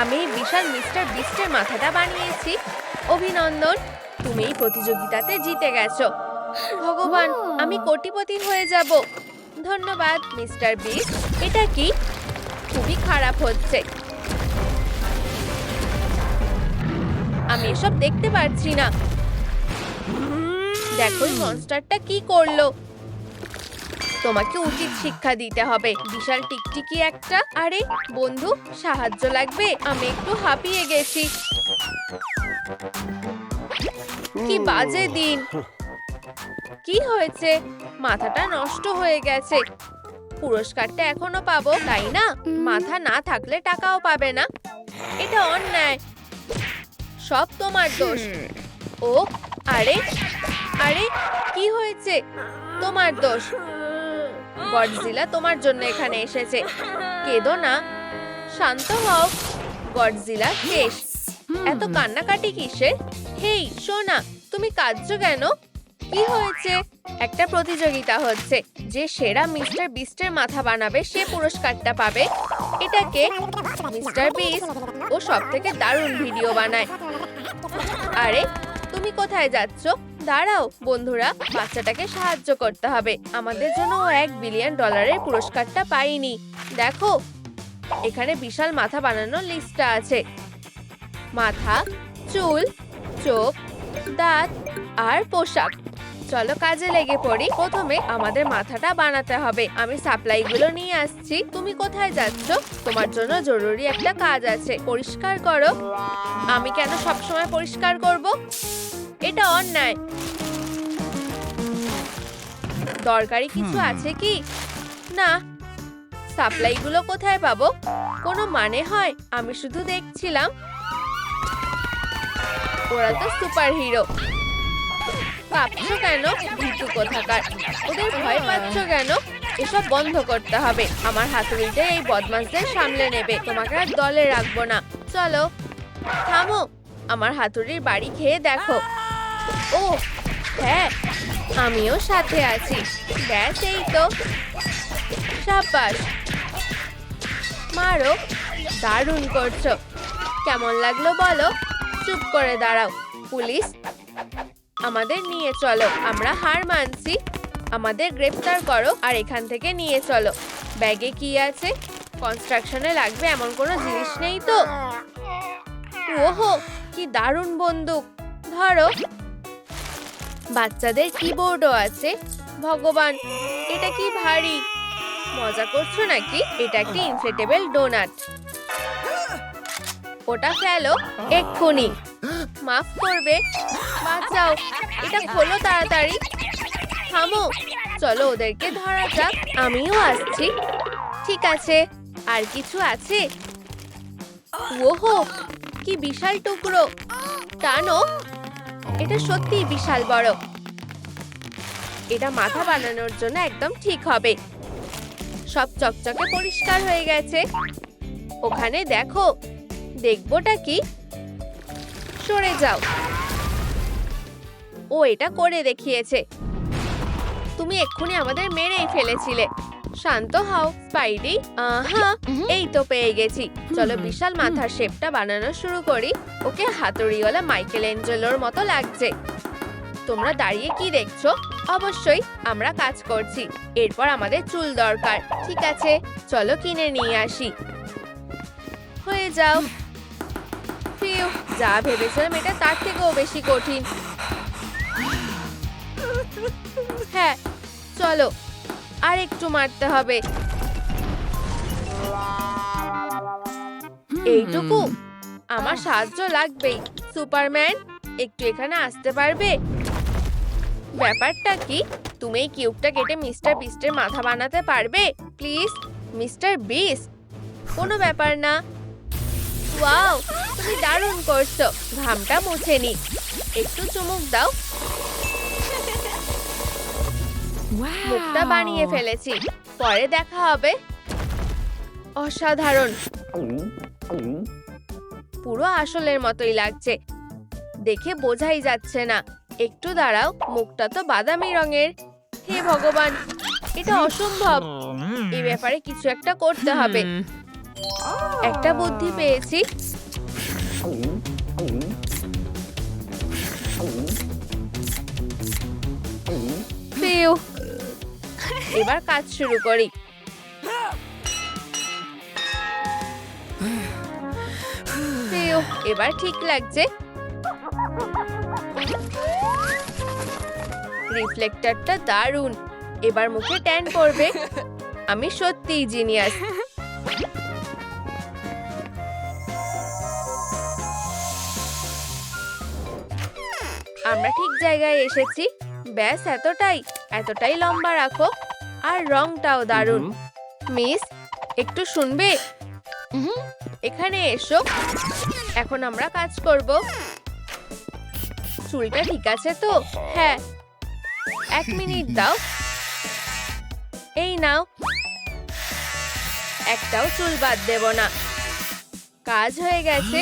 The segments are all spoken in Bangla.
আমি বিশাল মিস্টার বিস্টের মাথাটা বানিয়েছি। অভিনন্দন তুমি এই প্রতিযোগিতাতে জিতে গেছো। ভগবান আমি কোটিপতি হয়ে যাব। ধন্যবাদ মিস্টার বিস্ট। এটা কি? খুবই খারাপ হচ্ছে। আমি এসব দেখতে পারছি না। দেখো মনস্টারটা কি করল। তোমাকে উচিত শিক্ষা দিতে হবে। বিশাল টিকটিকি একটা। আরে বন্ধু সাহায্য লাগবে। আমি একটু হাঁপিয়ে গেছি। কি বাজে দিন। কি হয়েছে? মাথাটা নষ্ট হয়ে গেছে। পুরস্কারটা এখনও পাবো তাই না? মাথা না থাকলে টাকাও পাবে না। এটা অন্যায়। সব তোমার দোষ। ও আরে আরে কি হয়েছে? তোমার দোষ। গডজিলা তোমার জন্য এখানে এসেছে। কেঁদো না। শান্ত হও গডজিলা শেষ এত কান্নাকাটি কিসের হেই সোনা তুমি কাঁদছো কেন? কি হয়েছে? একটা প্রতিযোগিতা হচ্ছে। যে সেরা মিস্টার বিস্টের মাথা বানাবে সে পুরস্কারটা পাবে। এটাকে মিস্টার বিস্ট ও সব থেকে দারুণ ভিডিও বানায়। আরে তুমি কোথায় যাচ্ছ? দাঁড়াও, বন্ধুরা, বাচ্চাটাকে সাহায্য করতে হবে। আমাদের জন্য এক বিলিয়ন ডলারের পুরস্কারটা পাইনি। দেখো, এখানে বিশাল মাথা বানানোর লিস্টটা আছে। মাথা, চুল, চোখ, দাঁত আর পোশাক। চলো কাজে লেগে পড়ি। প্রথমে আমাদের মাথাটা বানাতে হবে। আমি সাপ্লাইগুলো নিয়ে আসছি। তুমি কোথায় যাচ্ছ? তোমার জন্য জরুরি একটা কাজ আছে। পরিষ্কার করো। আমি কেন সবসময় পরিষ্কার করব? এটা অন্যায়। দরকারি কিছু আছে কি? না। সাপ্লাইগুলো কোথায় পাবো? কোনো মানে হয়? আমি শুধু দেখছিলাম। ওরা তো সুপার হিরো ভাবছ কেন? ভীতু কোথাকার? ওদের ভয় পাচ্ছ কেন? এসব বন্ধ করতে হবে। আমার হাতুড়িতে এই বদমাসদের সামলে নেবে। তোমাকে আর দলে রাখব না। চলো। থামো। আমার হাতুড়ির বাড়ি খেয়ে দেখো। ও হ্যাঁ আমিও সাথে আছি। ব্যাস, এই তো। সাব্বাস। মারো, দারুণ করছ। কেমন লাগল বলো? চুপ করে দাঁড়াও, পুলিশ। আমাদের নিয়ে চলো, আমরা হার মানছি। আমাদের গ্রেপ্তার করো আর এখান থেকে নিয়ে চলো। ব্যাগে কি আছে? কনস্ট্রাকশনে লাগবে এমন কোনো জিনিস নেই তো? ওহো, কি দারুণ বন্দুক। ধরো বাচ্চাদের কিবোর্ডও আছে। ভগবান, এটা কি ভারী? মজা করছ নাকি? এটা একটি ইনফ্লেটেবল ডোনাট ওটা ফেলো, এক্ষুনি। মাফ করবে, বাঁচাও, এটা খোলো তাড়াতাড়ি। থামো, চলো ওদেরকে ধরা যাক, আমিও আসছি। ঠিক আছে, আর কিছু আছে? ওহো, কি বিশাল টুকরো। টানো। এটা সত্যি বিশাল বড়। এটা মাথা বানানোর জন্য একদম ঠিক হবে। সব চকচকে পরিষ্কার হয়ে গেছে। ওখানে দেখো, দেখবোটা কি? সরে যাও। ও এটা করে দেখিয়েছে। তুমি এক্ষুনি আমাদের মেরেই ফেলেছিলে। শান্ত হও স্পাইডি। আহা এই তো পেয়ে গেছি। চলো বিশাল মাথার শেপটা বানানো শুরু করি। ওকে হাতুড়িওয়ালা মাইকেল এঞ্জেলোর মতো লাগছে। তোমরা দাঁড়িয়ে কি দেখছ? অবশ্যই আমরা কাজ করছি। এরপর আমাদের চুল দরকার ঠিক আছে? চলো কিনে নিয়ে আসি। হয়ে যাও। ফিউ যা ভেবেছিলাম এটা তার থেকেও বেশি কঠিন। হ্যাঁ চলো আর একটু মারতে হবে। এইটুকু? আমার সাহায্য লাগবেই। সুপারম্যান একটু এখানে আসতে পারবে? ব্যাপারটা কি? তুমি এই কিউবটা কেটে মিস্টার বিস্টের মাথা বানাতে পারবে? Please mister beast. কোনো ব্যাপার না। ওয়াও তুমি দারুণ করছ। ঘামটা মুছে নি। একটু চুমুক দাও। মুখটা বানিয়ে ফেলেছি। পরে দেখা হবে। অসাধারণ। পুরো আসলের মতোই লাগছে। দেখে বোঝাই যাচ্ছে না। একটু দাঁড়াও মুখটা তো বাদামি রঙের। হে ভগবান এটা অসম্ভব। এ ব্যাপারে কিছু একটা করতে হবে। একটা বুদ্ধি পেয়েছি। ফিউ এবার কাজ শুরু করি। এবার ঠিক লাগছে। রিফ্লেক্টরটা দারুণ। এবার মুখে ট্যান করবে আমি সত্যিই জিনিয়াস। আমরা ঠিক জায়গায় এসেছি। ব্যাস, এতটাই। এতটাই লম্বা রাখো। আর রংটাও দারুণ। মিস একটু শুনবে? এখানে এসো। এখন আমরা কাজ করব। চুলটা ঠিক আছে তো? হ্যাঁ। এক মিনিট দাও। এই নাও। একটাও চুল বাদ দেব না। কাজ হয়ে গেছে।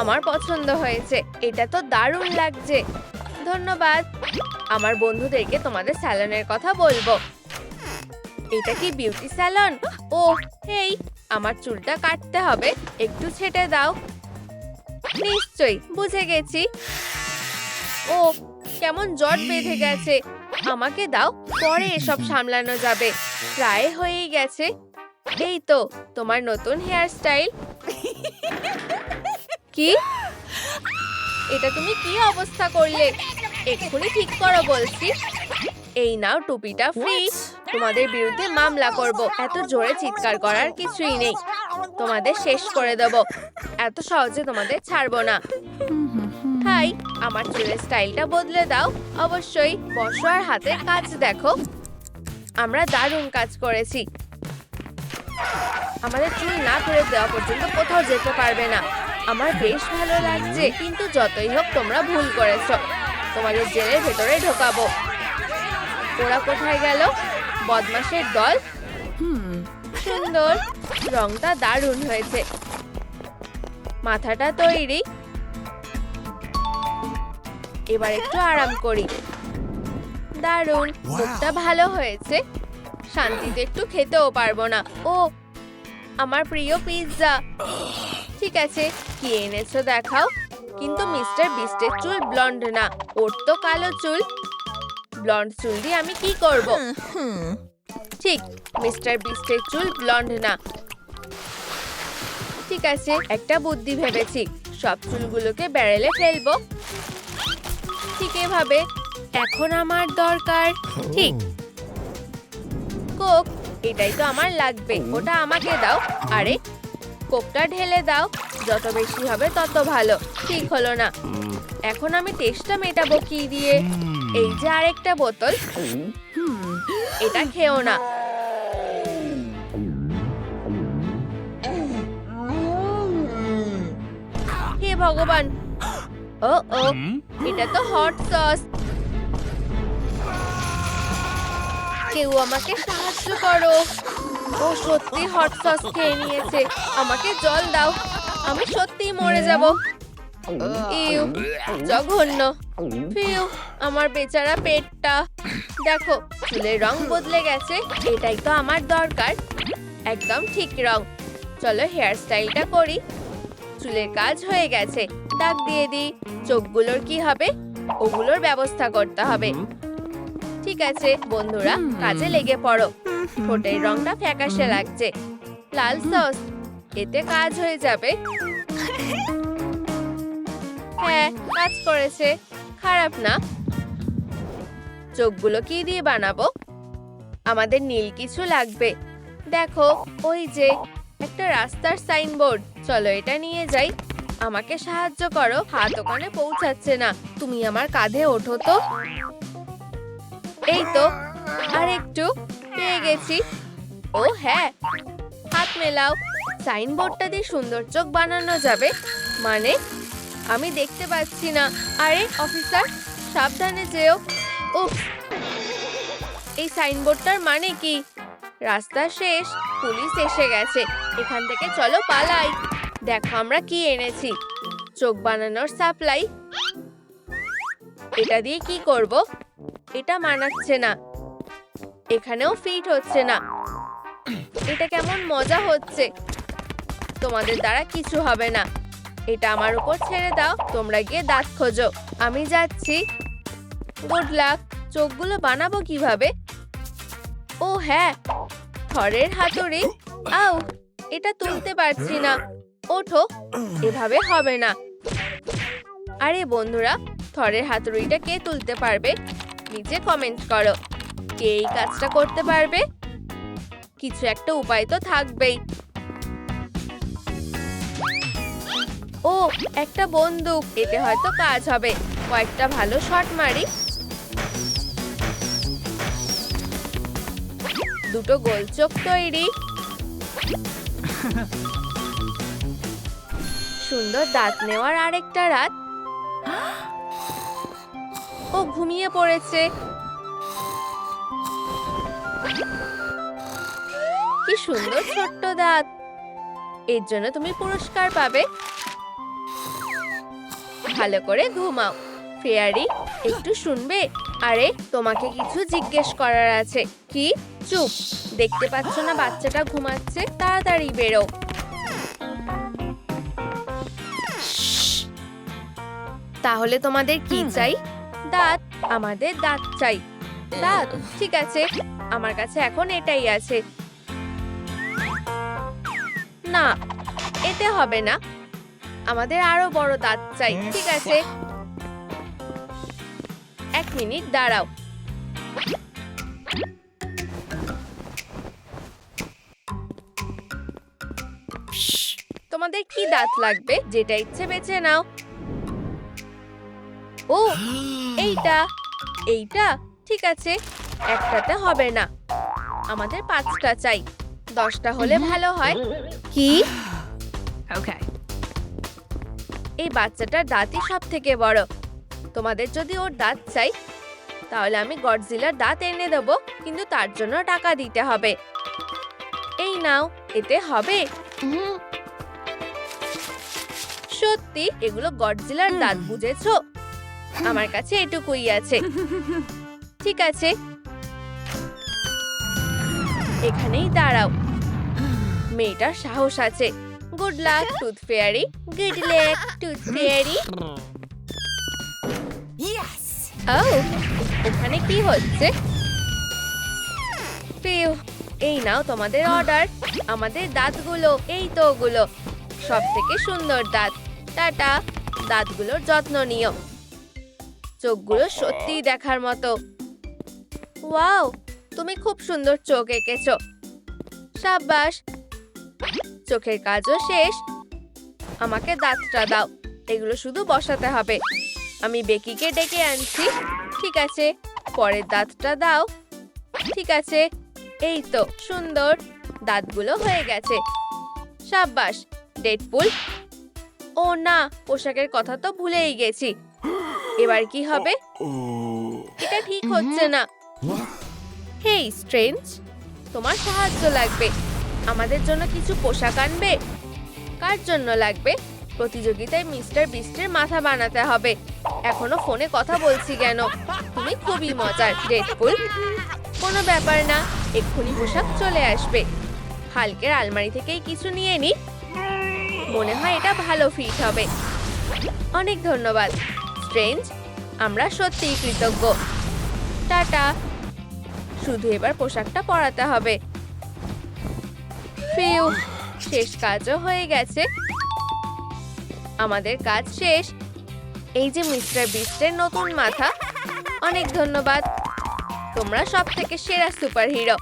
আমার পছন্দ হয়েছে। এটা তো দারুণ লাগছে। ধন্যবাদ। আমার বন্ধুদেরকে তোমাদের স্যালনের কথা বলব। এটা কি বিউটি স্যালন? ও, হেই, আমার চুলটা কাটতে হবে। একটু ছেটে দাও। নিশ্চয়ই, বুঝে গেছি। ও, কেমন জট বেঁধে গেছে। আমাকে দাও, পরে এসব সামলানো যাবে। প্রায় হয়েই গেছে। এই তো, তোমার নতুন হেয়ার স্টাইল কি? এটা তুমি কি অবস্থা করলে? এক্ষুনি ঠিক করো বলছি। এই নাও টুপিটা ফ্রি তোমাদের বিরুদ্ধে মামলা করব। এত জোরে চিৎকার করার কিছুই নেই। তোমাদের শেষ করে দেব। এত সহজে তোমাদের ছাড়বো না। হাই আমার চুলের স্টাইলটা বদলে দাও। অবশ্যই বসো আর হাতের কাজ দেখো। আমরা দারুণ কাজ করেছি। আমাদের চুল না করে দেওয়া পর্যন্ত কোথাও যেতে পারবে না। আমার বেশ ভালো লাগছে কিন্তু যতই হোক তোমরা ভুল করেছ। তোমাদের জেলের ভেতরে ঢোকাবো। ওরা কোথায় গেল? বদমাসের দল? সুন্দর। রংটা দারুণ হয়েছে। মাথাটা তৈরি। এবার একটু আরাম করি। দারুণ মুখটা ভালো হয়েছে। শান্তিতে একটু খেতেও পারব না। ও আমার প্রিয় পিৎজা। ঠিক আছে কি এনেছো দেখাও। কিন্তু মিস্টার বিস্টের চুল ব্লন্ড না ওর তো কালো চুল। ব্লন্ড চুল দিয়ে আমি কি করব? ঠিক মিস্টার বিস্টের চুল ব্লন্ড না। ঠিক আছে একটা বুদ্ধি ভেবেছি সব চুলগুলোকে ব্যারেলে ফেলব। ঠিক এভাবে এখন আমার দরকার। ঠিক। কোক এটাই তো আমার লাগবে ওটা আমাকে দাও। আরে কোকটা ঢেলে দাও। যত বেশি হবে তত ভালো। ঠিক হলো না। এখন আমি টেস্টটা মেটাবো কি দিয়ে? এই যে আরেকটা বোতল। এটা খেও না। হে ভগবান। ও ও এটা তো হট সস কেউ আমাকে সাহায্য করো। ও সত্যি হট সস খেয়ে নিয়েছে। আমাকে জল দাও। আমি সত্যিই মরে যাব। ইউ, জঘন্য। ফিউ, আমার বেচারা পেটটা। দেখো, চুলের রং বদলে গেছে, এটাই তো আমার দরকার। একদম ঠিক রং। চলো হেয়ার স্টাইলটা করি। চুলের কাজ হয়ে গেছে। দাগ দিয়ে দিই। চোখগুলোর কি হবে? ওগুলোর ব্যবস্থা করতে হবে। ঠিক আছে, বন্ধুরা, কাজে লেগে পড়ো। ঠোঁটের রংটা ফ্যাকাশে লাগছে। লাল সস। এতে কাজ হয়ে যাবে। হ্যাঁ কাজ করেছে। খারাপ না। চোখগুলো কি দিয়ে বানাবো? আমাদের নীল কিছু লাগবে। দেখো, ওই যে একটা রাস্তার সাইনবোর্ড। চলো এটা নিয়ে যাই। আমাকে সাহায্য করো। হাত ওখানে পৌঁছাচ্ছে না। তুমি আমার কাঁধে ওঠো তো। এই তো আর একটু পেয়ে গেছি। ও হ্যাঁ হাত মেলাও। সাইনবোর্ডটা দিয়ে সুন্দর চোখ বানানো যাবে। মানে আমি দেখতে পাচ্ছি না। আরে, অফিসার, সাবধানে যেও। ও এই সাইনবোর্ডটার মানে কি? রাস্তা শেষ, পুলিশ এসে গেছে। এখান থেকে চলো পালাই। দেখো, আমরা কি এনেছি। চোখ বানানোর সাপ্লাই। এটা দিয়ে কি করব? এটা মানাচ্ছে না। এখানেও ফিট হচ্ছে না। এটা কেমন মজা হচ্ছে। তোমাদের দ্বারা কিছু হবে না। এটা আমার উপর ছেড়ে দাও, তোমরা গিয়ে দাঁত খোঁজো। আমি যাচ্ছি। গুড লাক চোখগুলো বানাবো কীভাবে? ও হ্যাঁ থরের হাতুড়ি। আউ, এটা তুলতে পারছি না। ওঠো, এভাবে হবে না। আরে বন্ধুরা, থরের হাতুড়িটা কে তুলতে পারবে? নিচে কমেন্ট করো। কে এই কাজটা করতে পারবে? কিছু একটা উপায় তো থাকবেই। ও, একটা বন্দুক, এতে হয়তো কাজ হবে। কয়েকটা ভালো শট মারি। দুটো গোল চোখ তৈরি। সুন্দর দাঁত নেওয়ার আরেকটা রাত। ও, ঘুমিয়ে পড়েছে। কি সুন্দর ছোট্ট দাঁত। এর জন্য তুমি পুরস্কার পাবে। ভালো করে ঘুমাও। ফেয়ারি একটু শুনবে? আরে তোমাকে কিছু জিজ্ঞেস করার আছে। কি? চুপ। দেখতে পাচ্ছ না বাচ্চাটা ঘুমাচ্ছে? তাড়াতাড়ি বেরো। তাহলে তোমাদের কি চাই? দাঁত। আমাদের দাঁত চাই। দাঁত ঠিক আছে। আমার কাছে এখন এটাই আছে। না এতে হবে না। আমাদের আরও বড় দাঁত চাই ঠিক আছে? এক মিনিট দাঁড়াও। তোমাদের কি দাঁত লাগবে? যেটা ইচ্ছে বেছে নাও। ও এইটা এইটা ঠিক আছে। একটাতে হবে না। আমাদের পাঁচটা চাই। দশটা হলে ভালো হয়। কি? Okay. এই বাচ্চাটার দাঁতই সব থেকে বড়। তোমাদের যদি ওর দাঁত চাই তাহলে আমি গডজিলার দাঁত এনে দেব কিন্তু তার জন্য টাকা দিতে হবে। এই নাও এতে হবে। সত্যি এগুলো গডজিলার দাঁত বুঝেছ? আমার কাছে এটুকুই আছে। ঠিক আছে। এখানেই দাঁড়াও। মেয়েটার সাহস আছে। Good luck tooth fairy good luck tooth fairy. ও ওখানে কি হচ্ছে? এই নাও তোমাদের অর্ডার আমাদের দাঁতগুলো এই তো ওগুলো। সব থেকে সুন্দর দাঁত। টাটা দাঁতগুলোর যত্ন নিও। চোখগুলো সত্যিই দেখার মতো। ওয়াও তুমি খুব সুন্দর চোখ এঁকেছো। সাব্বাস। চোখের কাজও শেষ। আমাকে দাঁতটা দাও এগুলো শুধু বসাতে হবে। আমি বেকিকে ডেকে আনছি। ঠিক আছে পরের দাঁতটা দাও। ঠিক আছে এই তো সুন্দর। দাঁতগুলো হয়ে গেছে। সাব্বাস ডেডপুল। ও না পোশাকের কথা তো ভুলেই গেছি। এবার কি হবে? এটা ঠিক হচ্ছে না। হেই স্ট্রেঞ্জ তোমার সাহায্য লাগবে। আমাদের জন্য কিছু পোশাক আনবে? কার জন্য লাগবে? প্রতিযোগিতায় মিস্টার বিস্টের মাথা বানাতে হবে। এখনও ফোনে কথা বলছি কেন? তুমি খুবই মজার, ডেডপুল। কোনো ব্যাপার না, এক্ষুনি পোশাক চলে আসবে। হালকের আলমারি থেকেই কিছু নিয়ে নি। মনে হয় এটা ভালো ফিট হবে। অনেক ধন্যবাদ, স্ট্রেঞ্জ। আমরা সত্যিই কৃতজ্ঞ। টাটা। শুধু এবার পোশাকটা পরাতে হবে। ফিউ শেষ কাজও হয়ে গেছে। আমাদের কাজ শেষ। এই যে মিস্টার বিস্টের নতুন মাথা, অনেক ধন্যবাদ। তোমরা সব থেকে সেরা সুপারহিরো।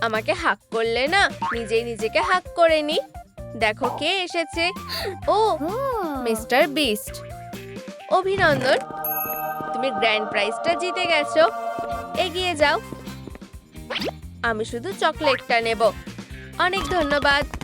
আমাকে হাক করলে না, নিজেই নিজেকে হাক করে নি। দেখো কে এসেছে। ও, মিস্টার বিস্ট। অভিনন্দন। তুমি গ্র্যান্ড প্রাইজটা জিতে গেছো। এগিয়ে যাও। আমি শুধু চকলেটটা নেব। অনেক ধন্যবাদ।